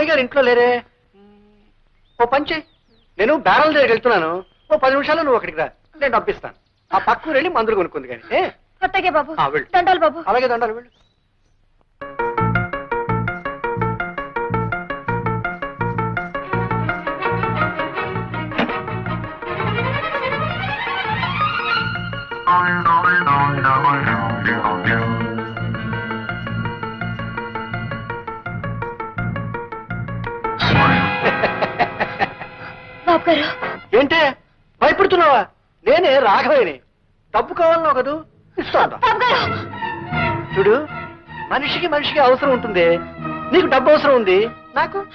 అమ్మాయి గారు ఇంట్లో లేరే? ఓ పంచి నేను బ్యారల్ దగ్గరికి వెళ్తున్నాను. ఓ పది నిమిషాలు నువ్వు అక్కడికి రా. నేను పంపిస్తాను. ఆ పక్కకు వెళ్ళి మందులు కొనుక్కుంది కానీ. ఏ? అత్తగే బాబు. ఆ, వెళ్ళు. దండాలు బాబు. అలాగే దండాలు వెళ్ళు. బాబు గారు. ఏంటే? భయపడుతున్నావా? నేనే రాఘవేని డబ్బు కావాలన్నావు కదూ ఇస్తాను. చూడు మనిషికి మనిషికి అవసరం ఉంటుంది. నీకు డబ్బు అవసరం ఉంది. నాకు?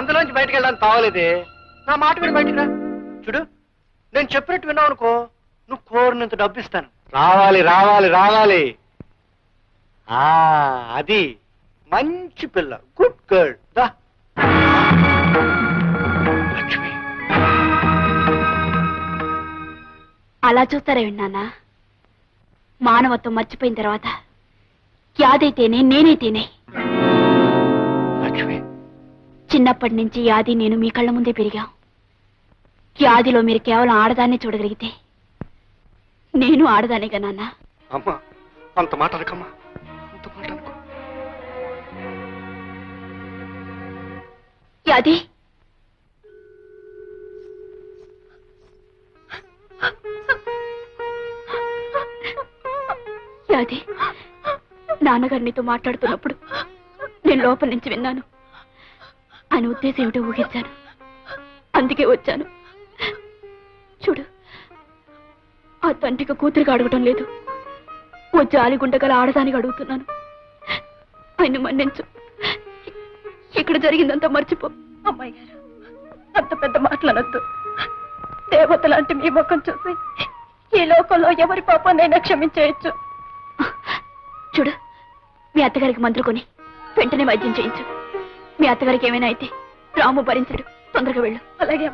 అందులోంచి బయటకు వెళ్ళడానికి తావలేదే నా మాట విని బయటికి రా. చూడు నేను చెప్పినట్టు విన్నావు అనుకో నువ్వు కోరినంత డబ్బు ఇస్తాను రావాలి రావాలి రావాలి. ఆ అది మంచి పిల్ల. గుడ్ గర్ల్ దా. లక్ష్మి. అలా చూస్తారే విన్నానా? మానవత్వం మర్చిపోయిన తర్వాత యాదైతేనే నేనైతేనే. చిన్నప్పటి నుంచి యాది నేను మీ కళ్ళ ముందే పెరిగాం. యాదిలో మీరు కేవలం ఆడదాన్నే చూడగలిగితే నేను ఆడదానేగా నాన్న. అమ్మా అంత మాట అనకమ్మా. అంత మాట అనుకో. యాది యాది నాన్నగారు నీతో మాట్లాడుతున్నప్పుడు నేను లోపల నుంచి విన్నాను. ఆయన ఉద్దేశం ఏమిటో ఊహించాను. అందుకే వచ్చాను. చూడు ఆ తండ్రికి కూతురికి అడగటం లేదు. ఓ జాలిగుండగల ఆడదానికి అడుగుతున్నాను. ఆయన మన్నించు. ఇక్కడ జరిగిందంతా మర్చిపో. అమ్మాయి గారు అంత పెద్ద మాట్లాడద్దు దేవత లాంటి మీ ముఖం చూసి ఈ లోకంలో ఎవరి పాపాన్నైనా క్షమించేయచ్చు. చూడు మీ అత్తగారికి మందులు కొని వెంటనే వైద్యం చేయించు. మీ అత్తగారికి ఏమైనా అయితే రాము భరించడు. తొందరగా వెళ్ళు. అలాగే